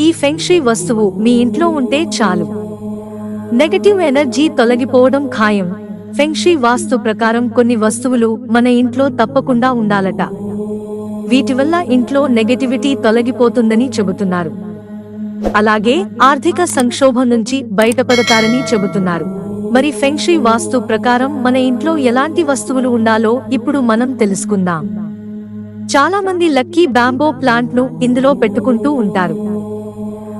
ఈ ఫెంక్షీ వస్తువు మీ ఇంట్లో ఉంటే చాలు. నెగటివ్ ఎనర్జీ తొలగిపోవడం ఖాయం. ఫెంక్షీ వాస్తు ప్రకారం కొన్ని వస్తువులు మన ఇంట్లో తప్పకుండా ఉండాలట. వీటి వల్ల ఇంట్లో నెగటివిటీ తొలగిపోతుందని చెబుతున్నారు. అలాగే ఆర్థిక సంక్షోభం నుంచి బయటపడతారని చెబుతున్నారు. మరి ఫెంక్షీ వాస్తు ప్రకారం మన ఇంట్లో ఎలాంటి వస్తువులు ఉండాలో ఇప్పుడు మనం తెలుసుకుందాం. చాలా మంది లక్కీ బ్యాంబో ప్లాంట్ను ఇందులో పెట్టుకుంటూ ఉంటారు.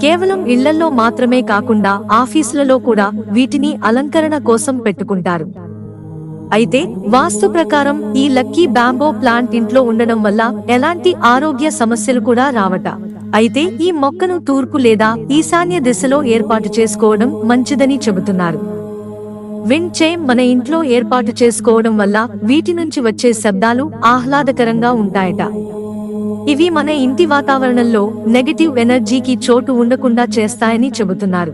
కేవలం ఇళ్ళలో మాత్రమే కాకుండా ఆఫీసులలో కూడా వీటిని అలంకరణ కోసం పెట్టుకుంటారు. అయితే వాస్తు ప్రకారం ఈ లక్కీ బ్యాంబో ప్లాంట్ ఇంట్లో ఉండడం వల్ల ఎలాంటి ఆరోగ్య సమస్యలు కూడా రావట. అయితే ఈ మొక్కను తూర్పు లేదా ఈశాన్య దిశలో ఏర్పాటు చేసుకోవడం మంచిదని చెబుతున్నారు. విండ్ చైమ్ మన ఇంట్లో ఏర్పాటు చేసుకోవడం వల్ల వీటి నుంచి వచ్చే శబ్దాలు ఆహ్లాదకరంగా ఉంటాయట. ఇవి మన ఇంటి వాతావరణంలో నెగటివ్ ఎనర్జీకి చోటు ఉండకుండా చేస్తాయని చెబుతున్నారు.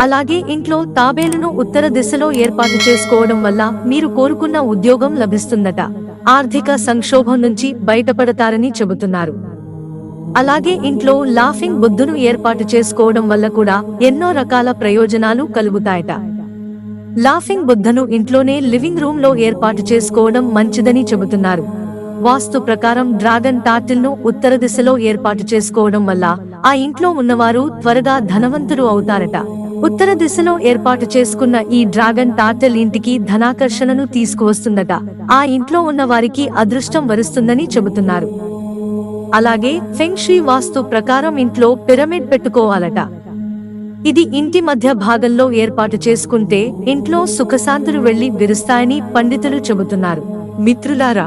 అలాగే ఇంట్లో తాబేలును ఉత్తర దిశలో ఏర్పాటు చేసుకోవడం వల్ల మీరు కోరుకున్న ఉద్యోగం లభిస్తుందట. ఆర్థిక సంక్షోభం నుంచి బయటపడతారని చెబుతున్నారు. అలాగే ఇంట్లో లాఫింగ్ బుద్ధును ఏర్పాటు చేసుకోవడం వల్ల కూడా ఎన్నో రకాల ప్రయోజనాలు కలుగుతాయట. లాఫింగ్ బుద్ధను ఇంట్లోనే లివింగ్ రూమ్లో ఏర్పాటు చేసుకోవడం మంచిదని చెబుతున్నారు. వాస్తు ప్రకారం డ్రాగన్ టాటిల్ను ఉత్తర దిశలో ఏర్పాటు చేసుకోవడం వల్ల ఆ ఇంట్లో ఉన్నవారు త్వరగా ధనవంతులు అవుతారట. ఉత్తర దిశలో ఏర్పాటు చేసుకున్న ఈ డ్రాగన్ టాటిల్ ఇంటికి ధనాకర్షణను తీసుకువస్తుందట. ఆ ఇంట్లో ఉన్న వారికి అదృష్టం వరుస్తుందని చెబుతున్నారు. అలాగే ఫెంగ్షీ వాస్తు ప్రకారం ఇంట్లో పిరమిడ్ పెట్టుకోవాలట. ఇది ఇంటి మధ్య భాగంలో ఏర్పాటు చేసుకుంటే ఇంట్లో సుఖశాంతులు వెళ్ళి విరుస్తాయని పండితులు చెబుతున్నారు. మిత్రులారా